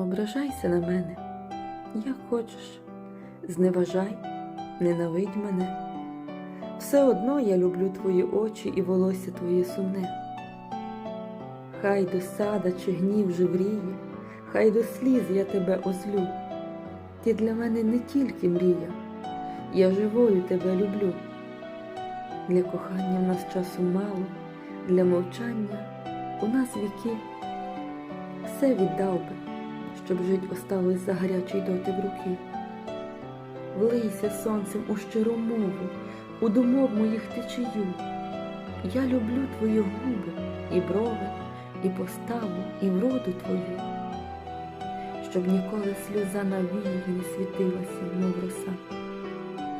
Ображайся на мене, як хочеш, зневажай, ненавидь мене. Все одно я люблю твої очі і волосся твоє сумне. Хай досада чи гнів живріє, хай до сліз я тебе озлю. Ти для мене не тільки мрія, я живою тебе люблю. Для кохання в нас часу мало, для мовчання у нас віки. Все віддав би, щоб жить осталось за гарячий дотик руки. Влийся сонцем у щиру мову, у думок моїх течію. Я люблю твої губи і брови, і поставу, і вроду твою, щоб ніколи сльоза на вії не світилася, мов роса.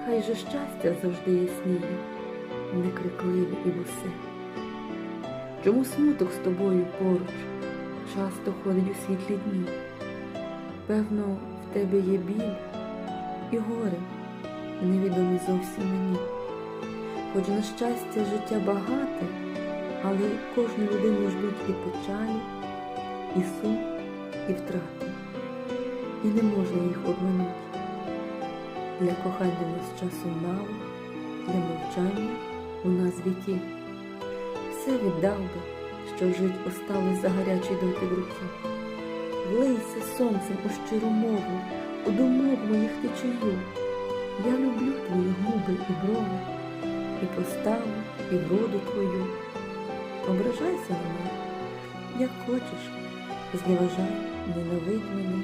Хай же щастя завжди ясніє, не крикливе і босе. Чому смуток з тобою поруч часто ходить у світлі дні? Певно, в тебе є біль і горе, невідомі зовсім мені. Хоч на щастя життя багате, але кожну людину ждуть і печалі, і сум, і втрати, і не можна їх обминути. Для кохання нас часу мало, для мовчання у нас віки. Все віддав би, щоб жить осталось за гарячий дотик руки. Влийся сонцем у щиру мову, у думок моїх течію. Я люблю твої губи і брови, і поставу, і вроду твою. Ображайся на мене, як хочеш, зневажай, ненавидь мене.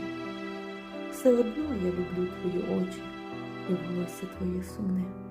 Все одно я люблю твої очі і волосся твоє сумне.